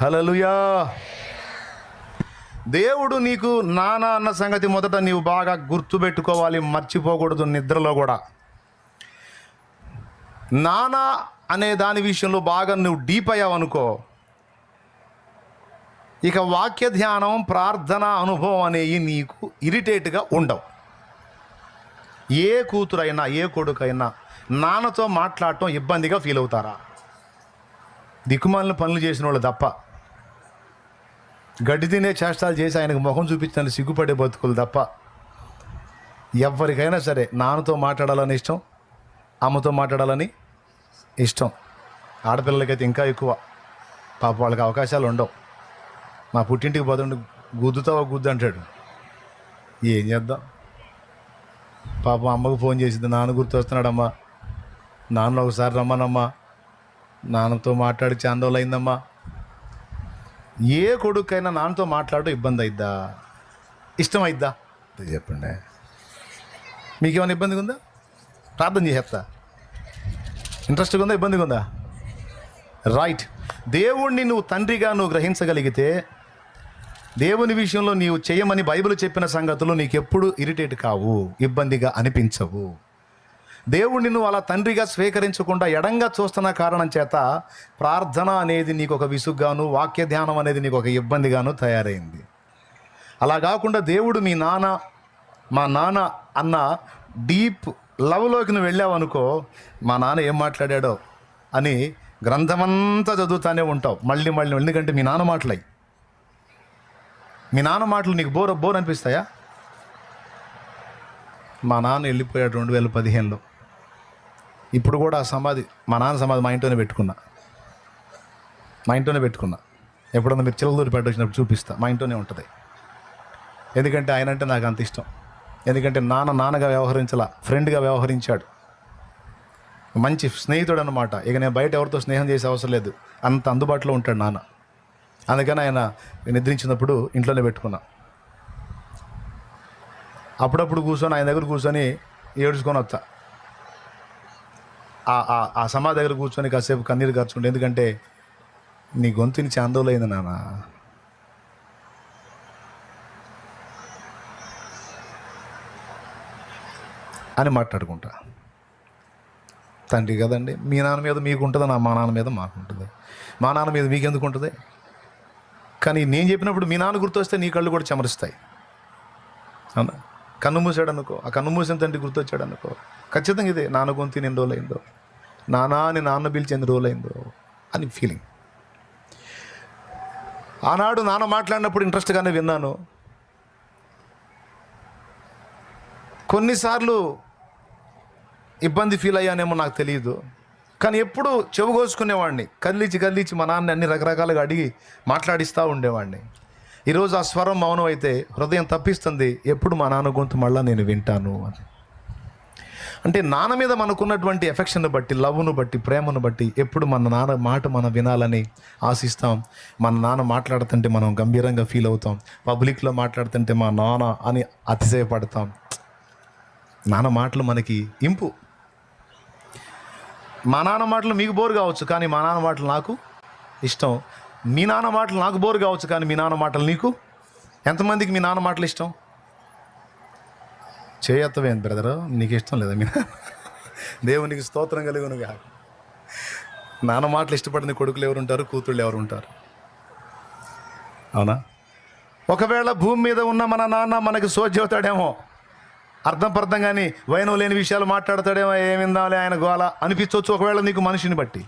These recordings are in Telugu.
హలలుయా దేవుడు నీకు నానా అన్న సంగతి మొదట నీవు బాగా గుర్తుపెట్టుకోవాలి మర్చిపోకూడదు నిద్రలో కూడా. నానా అనే దాని విషయంలో బాగా నువ్వు డీప్ అయ్యావనుకో ఇక వాక్య ధ్యానం ప్రార్థన అనుభవం అనేవి నీకు ఇరిటేట్గా ఉండవు. ఏ కూతురైనా ఏ కొడుకైనా నాన్నతో మాట్లాడటం ఇబ్బందిగా ఫీల్ అవుతారా? దిక్కుమాలిన పనులు చేసిన వాళ్ళు తప్ప. గడ్డి తినే చేష్టాలు చేసి ఆయనకు ముఖం చూపించడానికి సిగ్గుపడే బతుకులు తప్ప. ఎవరికైనా సరే నాన్నతో మాట్లాడాలని ఇష్టం అమ్మతో మాట్లాడాలని ఇష్టం. ఆడపిల్లలకైతే ఇంకా ఎక్కువ. పాప వాళ్ళకి అవకాశాలు ఉండవు. మా పుట్టింటికి పోతుండే గుద్దుతావా గుద్దు అంటాడు. ఏం చేద్దాం? పాపం అమ్మకు ఫోన్ చేసింది నాన్న గుర్తు వస్తున్నాడమ్మా నాన్న ఒకసారి రమ్మనమ్మా. నాన్నతో మాట్లాడి చాందోలు అయిందమ్మా ఏ కొడుకైనా నాన్నతో మాట్లాడటం ఇబ్బంది అయిద్దా ఇష్టం అయిద్దా చెప్పండి. మీకేమైనా ఇబ్బందిగా ఉందా ప్రార్థన చేసేస్తా ఇంట్రెస్ట్గా ఉందా ఇబ్బందిగా ఉందా రైట్. దేవుణ్ణి నువ్వు తండ్రిగా నువ్వు గ్రహించగలిగితే దేవుని విషయంలో నీవు చేయమని బైబిల్ చెప్పిన సంగతులు నీకు ఎప్పుడు ఇరిటేట్ కావు ఇబ్బందిగా అనిపించవు. దేవుణ్ణి నువ్వు అలా తండ్రిగా స్వీకరించకుండా ఎడంగా చూస్తున్న కారణం చేత ప్రార్థన అనేది నీకు ఒక విసుగ్గాను వాక్య ధ్యానం అనేది నీకు ఒక ఇబ్బందిగాను తయారైంది. అలా కాకుండా దేవుడు మీ నాన్న మా నాన్న అన్న డీప్ లవ్లోకి నువ్వు వెళ్ళావనుకో మా నాన్న ఏం మాట్లాడాడో అని గ్రంథమంతా చదువుతానే ఉంటావు. మళ్ళీ మళ్ళీ ఎందుకంటే మీ నాన్న మాటలై. మీ నాన్న మాటలు నీకు బోర్ బోర్ అనిపిస్తాయా? మా నాన్న వెళ్ళిపోయాడు రెండు వేల పదిహేనులో. ఇప్పుడు కూడా ఆ సమాధి మా నాన్న సమాధి మా ఇంట్లోనే పెట్టుకున్నా. మా ఇంట్లోనే పెట్టుకున్నా. ఎప్పుడన్నా మీరు చిల్లదూరి పెట్ట వచ్చినప్పుడు చూపిస్తా మా ఇంట్లోనే ఉంటుంది. ఎందుకంటే ఆయన అంటే నాకు అంత ఇష్టం. ఎందుకంటే నాన్న నాన్నగా వ్యవహరించాల ఫ్రెండ్గా వ్యవహరించాడు. మంచి స్నేహితుడు అనమాట ఇక నేను బయట ఎవరితో స్నేహం చేసే అవసరం లేదు. అంత అందుబాటులో ఉంటాడు నాన్న. అందుకని ఆయన నిద్రించినప్పుడు ఇంట్లోనే పెట్టుకున్నా. అప్పుడప్పుడు కూర్చొని ఆయన దగ్గర కూర్చొని ఏడ్చుకొని వస్తా ఆ- ఆ- ఆ సమాధి దగ్గర కూర్చొని కాసేపు కన్నీరు ఖర్చుకుంటే ఎందుకంటే నీ గొంతుని చాందోలైంది నాన్న. అని మాట్లాడుకుంటా. తండ్రి కదండి మీ నాన్న మీద మీకు ఉంటుంది నా మా నాన్న మీద మాకు ఉంటుంది మా నాన్న మీద మీకు ఎందుకు ఉంటుంది కానీ నేను చెప్పినప్పుడు మీ నాన్న గుర్తొస్తే నీ కళ్ళు కూడా చెమరుస్తాయి. అవునా? కన్ను మూసాడు అనుకో ఆ కన్ను మూసిన తండ్రి గుర్తొచ్చాడు అనుకో ఖచ్చితంగా ఇదే నాన్న గొంతు ఎన్ని రోజులైందో నానా అని నాన్న పిలిచి ఎన్ని రోజులైందో అని ఫీలింగ్ ఆనాడు నాన్న మాట్లాడినప్పుడు ఇంట్రెస్ట్గానే విన్నాను. కొన్నిసార్లు ఇబ్బంది ఫీల్ అయ్యానేమో నాకు తెలియదు కానీ ఎప్పుడు చెవుకోసుకునేవాడిని కదిలిచి కదిలిచి మా నాన్న అన్ని రకరకాలుగా అడిగి మాట్లాడిస్తూ ఉండేవాడిని. ఈరోజు ఆ స్వరం మౌనం అయితే హృదయం తప్పిస్తుంది. ఎప్పుడు మా నాన్న గొంతు మళ్ళా నేను వింటాను అని. అంటే నాన్న మీద మనకున్నటువంటి ఎఫెక్షన్ బట్టి లవ్ను బట్టి ప్రేమను బట్టి ఎప్పుడు మన నాన్న మాట మనం వినాలని ఆశిస్తాం. మన నాన్న మాట్లాడుతుంటే మనం గంభీరంగా ఫీల్ అవుతాం. పబ్లిక్లో మాట్లాడుతుంటే మా నాన్న అని అతిశయపడతాం. నాన్న మాటలు మనకి ఇంపు. మా నాన్న మాటలు మీకు బోరు కావచ్చు కానీ మా నాన్న మాటలు నాకు ఇష్టం. మీ నాన్న మాటలు నాకు బోరు కావచ్చు కానీ మీ నాన్న మాటలు నీకు? ఎంతమందికి మీ నాన్న మాటలు ఇష్టం? చేయత్తవేం బ్రదర్? నీకు ఇష్టం లేదా మీ నాన్న? దేవునికి స్తోత్రం కలిగినగా నాన్న మాటలు ఇష్టపడిన కొడుకులు ఎవరు ఉంటారు కూతుళ్ళు ఎవరు ఉంటారు అవునా? ఒకవేళ భూమి మీద ఉన్న మన నాన్న మనకి సోజ్యవుతాడేమో అర్థం పర్థం కానీ వైనం లేని విషయాలు మాట్లాడతాడేమో ఏమిందాలే ఆయన గోళ అనిపించవచ్చు ఒకవేళ నీకు మనిషిని బట్టి.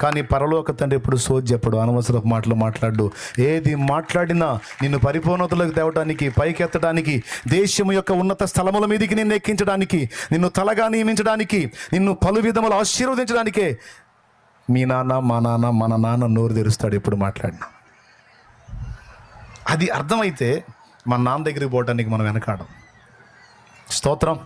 కానీ పరలోక తండ్రి ఎప్పుడు సోద్యప్పుడు చెప్పడు అనవసరపు మాటలు మాట్లాడు. ఏది మాట్లాడినా నిన్ను పరిపూర్ణతలోకి తేవడానికి పైకెత్తడానికి దేశము యొక్క ఉన్నత స్థలముల మీదకి నిన్ను ఎక్కించడానికి నిన్ను తలగా నియమించడానికి నిన్ను పలు విధములు ఆశీర్వదించడానికే మీ నాన్న మా నాన్న మన నాన్న నోరు తెరుస్తాడు ఎప్పుడు మాట్లాడినా. అది అర్థమైతే మన నాన్న దగ్గరికి పోవడానికి మనం వెనకాడం. స్తోత్రం.